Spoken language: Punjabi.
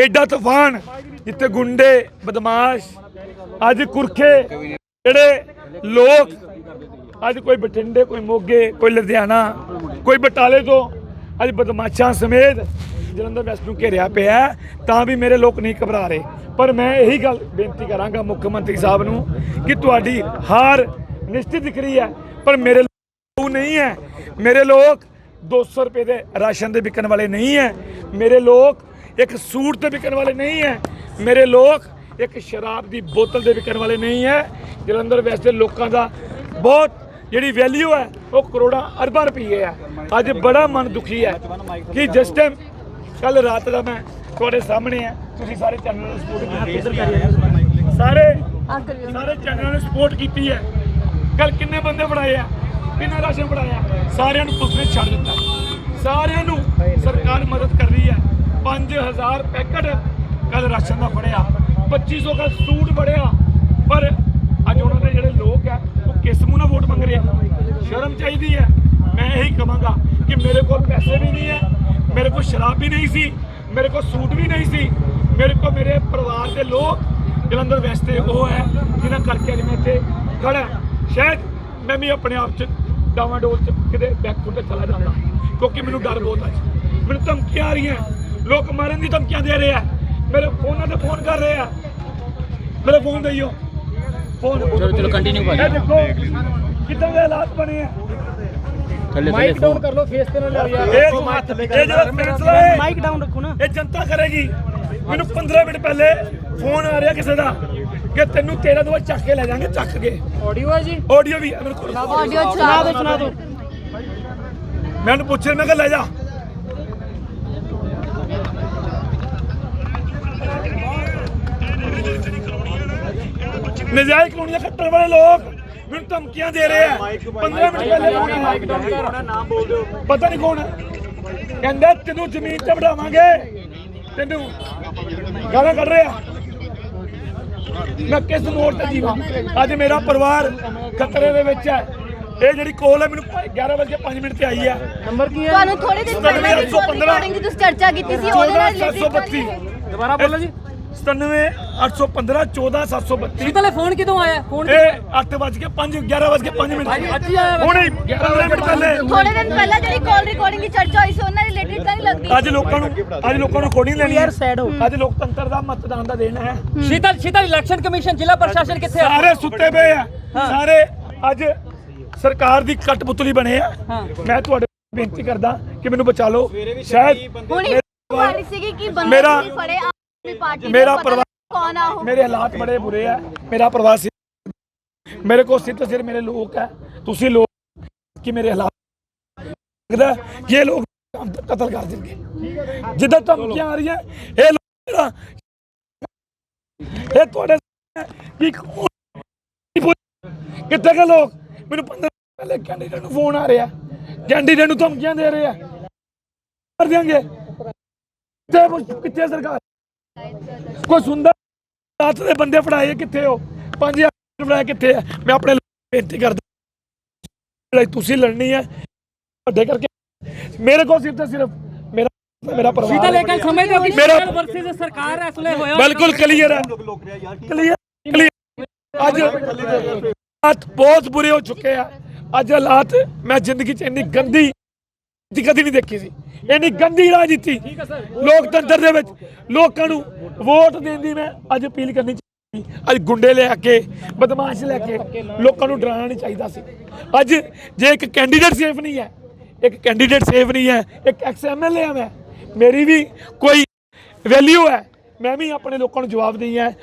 ਐਡਾ ਤੂਫਾਨ, ਜਿੱਥੇ ਗੁੰਡੇ, ਬਦਮਾਸ਼, ਅੱਜ ਕੁਰਖੇ, ਜਿਹੜੇ ਲੋਕ ਅੱਜ ਕੋਈ ਬਠਿੰਡੇ, ਕੋਈ ਮੋਗੇ, ਕੋਈ ਲੁਧਿਆਣਾ, ਕੋਈ ਬਟਾਲੇ ਤੋਂ ਅੱਜ ਬਦਮਾਸ਼ਾਂ ਸਮੇਤ ਜਲੰਧਰ ਵੈਸਟ ਨੂੰ ਘੇਰਿਆ ਪਿਆ ਤਾਂ ਵੀ ਮੇਰੇ ਲੋਕ ਨਹੀਂ ਘਬਰਾ ਰਹੇ। ਪਰ ਮੈਂ ਇਹੀ ਗੱਲ ਬੇਨਤੀ ਕਰਾਂਗਾ ਮੁੱਖ ਮੰਤਰੀ ਸਾਹਿਬ ਨੂੰ ਕਿ ਤੁਹਾਡੀ ਹਾਰ ਨਿਸ਼ਚਿਤ ਦਿਖ ਰਹੀ ਹੈ, ਪਰ ਮੇਰੇ ਲੋਕ ਨਹੀਂ ਹੈ। ਮੇਰੇ ਲੋਕ 200 ਰੁਪਏ ਦੇ ਰਾਸ਼ਨ ਦੇ ਵਿਕਣ ਵਾਲੇ ਨਹੀਂ ਹੈ। ਮੇਰੇ ਲੋਕ ਇੱਕ ਸੂਟ ਤੇ ਵਿਕਣ ਵਾਲੇ ਨਹੀਂ ਹੈ। ਮੇਰੇ ਲੋਕ ਇੱਕ ਸ਼ਰਾਬ ਦੀ ਬੋਤਲ ਦੇ ਵਿਕਣ ਵਾਲੇ ਨਹੀਂ ਹੈ। ਜਲੰਧਰ ਵੈਸੇ ਦੇ ਲੋਕਾਂ ਦਾ ਬਹੁਤ ਜਿਹੜੀ ਵੈਲਿਊ ਹੈ, ਉਹ ਕਰੋੜਾਂ, ਅਰਬਾਂ ਰੁਪਏ ਹੈ। ਅੱਜ ਬੜਾ ਮਨ ਦੁਖੀ ਹੈ ਕਿ ਜਿਸ ਟਾਈਮ ਕੱਲ ਰਾਤ ਦਾ ਮੈਂ ਤੁਹਾਡੇ ਸਾਹਮਣੇ ਹੈ, ਤੁਸੀਂ ਸਾਰੇ ਚੈਨਲ ਨੂੰ ਸਪੋਰਟ ਕੀਤੀ ਸਾਰੇ ਸਾਰੇ ਚੈਨਲਾਂ ਨੇ ਸਪੋਰਟ ਕੀਤੀ ਹੈ। ਕੱਲ ਕਿੰਨੇ ਬੰਦੇ ਬਣਾਏ ਆ? ਕਿੰਨਾ ਰਾਸ਼ਨ ਬਣਾਇਆ? ਸਾਰਿਆਂ ਨੂੰ ਪੁਲਿਸ ਨੇ ਛੱਡ ਦਿੱਤਾ ਸਾਰਿਆਂ ਨੂੰ ਸਰਕਾਰ ਮਦਦ ਕਰ ਰਹੀ ਹੈ 5000 ਪੈਕਟ ਕੱਲ ਰਾਸ਼ਨ ਦਾ ਫੜਿਆ 2500 ਦਾ ਸੂਟ ਫੜਿਆ। ਪਰ ਅੱਜ ਉਹਨਾਂ ਦੇ ਜਿਹੜੇ ਲੋਕ ਆ, ਉਹ ਕਿਸ ਮੂੰਹ ਨਾਲ ਵੋਟ ਮੰਗ ਰਹੇ ਆ? ਸ਼ਰਮ ਚਾਹੀਦੀ ਹੈ। ਮੈਂ ਇਹੀ ਕਹਾਂਗਾ ਕਿ ਮੇਰੇ ਕੋਲ ਪੈਸੇ ਵੀ ਨਹੀਂ ਹੈ, ਮੇਰੇ ਕੋਲ ਸ਼ਰਾਬ ਵੀ ਨਹੀਂ ਸੀ, ਮੇਰੇ ਕੋਲ ਸੂਟ ਵੀ ਨਹੀਂ ਸੀ। ਮੇਰੇ ਕੋਲ ਮੇਰੇ ਪਰਿਵਾਰ ਦੇ ਲੋਕ, ਜਲੰਧਰ ਵੈਸਟ ਦੇ ਉਹ ਹੈ, ਜਿਨ੍ਹਾਂ ਕਰਕੇ ਅੱਜ ਮੈਂ ਇੱਥੇ ਖੜਾ ਸ਼ਾਇਦ ਮੈਂ ਵੀ ਆਪਣੇ ਆਪ ਚ ਡਾਵਾਡੋਲ ਚ ਕਿਤੇ ਬੈਕਫੁੱਟ ਤੇ ਚਲਾ ਜਾਂਦਾ, ਕਿਉਂਕਿ ਮੈਨੂੰ ਡਰ ਬਹੁਤ ਹੈ ਮੈਨੂੰ ਧਮਕੀਆਂ ਆ ਰਹੀਆਂ। ਲੋਕ ਮਾਰਨ ਦੀ ਧਮਕੀਆਂ ਦੇ ਰਹੇ ਆ। ਮੇਰੇ ਫੋਨਾਂ ਤੇ ਫੋਨ ਕਰ ਰਹੇ ਆ। ਮੇਰੇ ਫੋਨ ਦਈਓ ਫੋਨ ਚਲੋ ਚਲੋ ਕੰਟੀਨਿਊ ਇਹ ਦੇਖੋ ਕਿੱਦਾਂ ਦੇ ਹਾਲਾਤ ਬਣੇ ਆ। ਥੱਲੇ ਮਾਈਕ ਡਾਊਨ ਕਰ ਲਓ ਫੇਸ ਤੇ ਨਾ ਲਿਆਓ ਯਾਰ। ਇਹ ਇਹ ਜਿਹੜਾ ਫੈਸਲਾ ਹੈ ਮਾਈਕ ਡਾਊਨ ਰੱਖੋ ਨਾ। ਇਹ ਜਨਤਾ ਕਰੇਗੀ। ਮੈਨੂੰ 15 ਮਿੰਟ ਪਹਿਲੇ ਫੋਨ ਆ ਰਿਹਾ ਕਿਸੇ ਦਾ ਕਿ ਤੈਨੂੰ ਤੇਰਾ ਦਵਾ ਚੱਕ ਕੇ ਲੈ ਜਾਾਂਗੇ ਚੱਕ ਕੇ। ਆਡੀਓ ਹੈ ਜੀ? ਆਡੀਓ ਵੀ ਹੈ ਮੇਰੇ ਕੋਲ। ਆਡੀਓ ਸੁਣਾ ਦਿਓ ਸੁਣਾ ਦਿਓ। ਮੈਂ ਉਹਨੂੰ ਪੁੱਛਿਆ ਮੈਂ ਕਿਹਾ ਲੈ ਜਾ। ਨਜਾਇਜ਼ ਕਾਨੂੰਨੀਆਂ ਕੱਟਣ ਵਾਲੇ ਲੋਕ ਮੈਨੂੰ ਧਮਕੀਆਂ ਦੇ ਰਹੇ ਆ। 15 ਮਿੰਟ ਪਹਿਲੇ ਆਇਆ। ਮਾਈਕ ਡਾਊਨ ਕਰ ਨਾਮ ਬੋਲ ਦਿਓ। ਪਤਾ ਨਹੀਂ ਕੌਣ ਹੈ। ਕਹਿੰਦਾ ਤੈਨੂੰ ਜ਼ਮੀਨ ਤੇ ਵਡਾਵਾਂਗੇ ਤੈਨੂੰ ਗਾਲਾਂ ਕੱਢ ਰਿਹਾ ਮੈਂ ਕਿਸ ਮੋੜ ਤੇ ਜੀਵਾਂ? ਅੱਜ ਮੇਰਾ ਪਰਿਵਾਰ ਖਤਰੇ ਦੇ ਵਿੱਚ ਹੈ। ਇਹ ਜਿਹੜੀ ਕੋਲ ਹੈ ਮੈਨੂੰ 11 ਵਜੇ 5 ਮਿੰਟ ਤੇ ਆਈ ਹੈ ਨੰਬਰ ਕੀ ਹੈ? ਤੁਹਾਨੂੰ ਥੋੜੇ ਦਿਨ ਪਹਿਲਾਂ ਰਿਕਾਰਡਿੰਗ ਦੀ ਤੁਸੀਂ ਚਰਚਾ ਕੀਤੀ ਸੀ ਉਹਦੇ ਨਾਲ 14732 ਦੁਬਾਰਾ ਬੋਲੋ ਜੀ। 97 815 14 732 ਸ਼ੀਤਲ ਫੋਨ ਕਿਦੋਂ ਆਇਆ? ਫੋਨ ਇਹ 8 ਵਜੇ 5 11 ਵਜੇ 5 ਮਿੰਟ। ਅੱਜ ਹੀ ਆਇਆ ਵਾ। ਹੁਣੇ 11 ਮਿੰਟ ਪਹਿਲੇ। ਥੋੜੇ ਦਿਨ ਪਹਿਲਾਂ ਜਿਹੜੀ ਕਾਲ ਰਿਕਾਰਡਿੰਗ ਦੀ ਚਰਚਾ ਹੋਈ ਸੀ ਉਹਨਾਂ ਰਿਲੇਟਡ ਤਾਂ ਨਹੀਂ ਲੱਗਦੀ ਅੱਜ ਲੋਕਾਂ ਨੂੰ ਅੱਜ ਲੋਕਾਂ ਨੂੰ ਕੋਣੀ ਲੈਣੀ ਹੈ। ਯਾਰ sad ਹੋ। ਅੱਜ ਲੋਕਤੰਤਰ ਦਾ ਮਤਦਾਨ ਦਾ ਦੇਣਾ ਹੈ। ਸ਼ੀਤਲ ਸ਼ੀਤਲ ਇਲੈਕਸ਼ਨ ਕਮਿਸ਼ਨ ਜ਼ਿਲ੍ਹਾ ਪ੍ਰਸ਼ਾਸਨ ਕਿੱਥੇ ਆ? ਸਾਰੇ ਸੁੱਤੇ ਪਏ ਆ। ਸਾਰੇ ਅੱਜ ਸਰਕਾਰ ਦੀ ਕਟਪੁਤਲੀ ਬਣੇ ਆ। ਹਾਂ। ਮੈਂ ਤੁਹਾਡੇ ਬੇਨਤੀ ਕਰਦਾ ਕਿ ਮੈਨੂੰ ਬਚਾ ਲਓ। ਸ਼ਾਇਦ ਹੁਣ ਇਹ ਵਾਰੀ ਸੀਗੀ ਕਿ ਬੰਦੇ ਮੇਰਾ- ਪਾਰਟੀ ਦੇ, ਮੇਰਾ ਪਤਾ ਪਰਿਵਾਰ- ਕੌਣ ਆ ਉਹ। ਮੇਰੇ ਹਾਲਾਤ ਬੜੇ ਬੁਰੇ ਆ। ਮੇਰਾ ਪ੍ਰਵਾਹ ਸੀ ਮੇਰੇ ਕੋਲ ਸਿਰ ਤੇ ਸਿਰ ਮੇਰੇ ਲੋਕ ਹੈ ਤੁਸੀਂ ਲੋਕ ਕਿ ਮੇਰੇ ਹਾਲਾਤ ਲੱਗਦਾ ਕਿ ਇਹ ਲੋਕ ਕਤਲ ਕਰ ਦੇਣਗੇ। ਜਿੱਦਾਂ ਧਮਕੀਆਂ ਆ ਰਹੀਆਂ ਇਹ ਲੋਕ ਜਿਹੜਾ- ਇਹ ਤੁਹਾਡੇ ਕਿ ਕਿੱਥੇ ਗਏ ਲੋਕ? ਮੈਨੂੰ 15 ਪਹਿਲੇ ਕੈਂਡੀਡੇਟ ਨੂੰ ਫੋਨ ਆ ਰਿਹਾ। ਕੈਂਡੀਡੇਟ ਨੂੰ ਧਮਕੀਆਂ ਦੇ ਰਹੇ ਆ। ਕਰ ਦਿਆਂਗੇ। ਕਿੱਥੇ ਸਰਕਾਰ ਕੋਈ ਸੁੰਦਰ ਰਾਤ ਦੇ ਬੰਦੇ ਫੜਾਏ ਕਿੱਥੇ ਹੋ? 5000 ਫੜਾਏ ਕਿੱਥੇ ਆ? ਮੈਂ ਆਪਣੇ ਬੇਨਤੀ ਕਰਦਾ ਲੜਾਈ ਤੁਸੀਂ ਲੜਨੀ ਹੈ। ਵੱਡੇ ਕਰਕੇ। ਮੇਰੇ ਕੋਲ ਸਿਰਫ ਤੇ ਸਿਰਫ ਮੇਰਾ ਮੇਰਾ ਪਰਿਵਾਰ ਸ਼ੀਤਲ ਹੈ। ਇਹ ਗੱਲ ਸਮਝਦੇ ਹੋ ਕਿ ਮੇਰਾ- ਵਰਸਸ ਸਰਕਾਰ ਇਸ ਵੇਲੇ ਹੋਇਆ ਬਿਲਕੁਲ ਕਲੀਅਰ ਹੈ। ਕਲੀਅਰ ਕਲੀਅਰ ਅੱਜ ਹਾਲਾਤ ਬਹੁਤ ਬੁਰੇ ਹੋ ਚੁੱਕੇ ਆ। ਅੱਜ ਹਾਲਾਤ ਮੈਂ ਜ਼ਿੰਦਗੀ 'ਚ ਇੰਨੀ ਗੰਦੀ ਦੀ ਕਦੀ ਨਹੀਂ ਦੇਖੀ ਸੀ। ਇੰਨੀ ਗੰਦੀ ਰਾਜਨੀਤੀ ਲੋਕਤੰਤਰ ਦੇ ਵਿੱਚ ਲੋਕਾਂ ਨੂੰ ਵੋਟ ਦੇਣ ਦੀ ਮੈਂ ਅੱਜ ਅਪੀਲ ਕਰਨੀ ਚਾਹੀਦੀ ਅੱਜ ਗੁੰਡੇ ਲੈ ਕੇ, ਬਦਮਾਸ਼ ਲੈ ਕੇ ਲੋਕਾਂ ਨੂੰ ਡਰਾਉਣਾ ਨਹੀਂ ਚਾਹੀਦਾ ਸੀ। ਅੱਜ ਜੇ ਇੱਕ ਕੈਂਡੀਡੇਟ ਸੇਫ ਨਹੀਂ ਹੈ, ਇੱਕ ਕੈਂਡੀਡੇਟ ਸੇਫ ਨਹੀਂ ਹੈ, ਇੱਕ ਐਕਸ ਐਮਐਲਏ ਆ ਮੈਂ, ਮੇਰੀ ਵੀ ਕੋਈ ਵੈਲਿਊ ਹੈ। ਮੈਂ ਵੀ ਆਪਣੇ ਲੋਕਾਂ ਨੂੰ ਜਵਾਬ ਦੇਈ ਹੈ।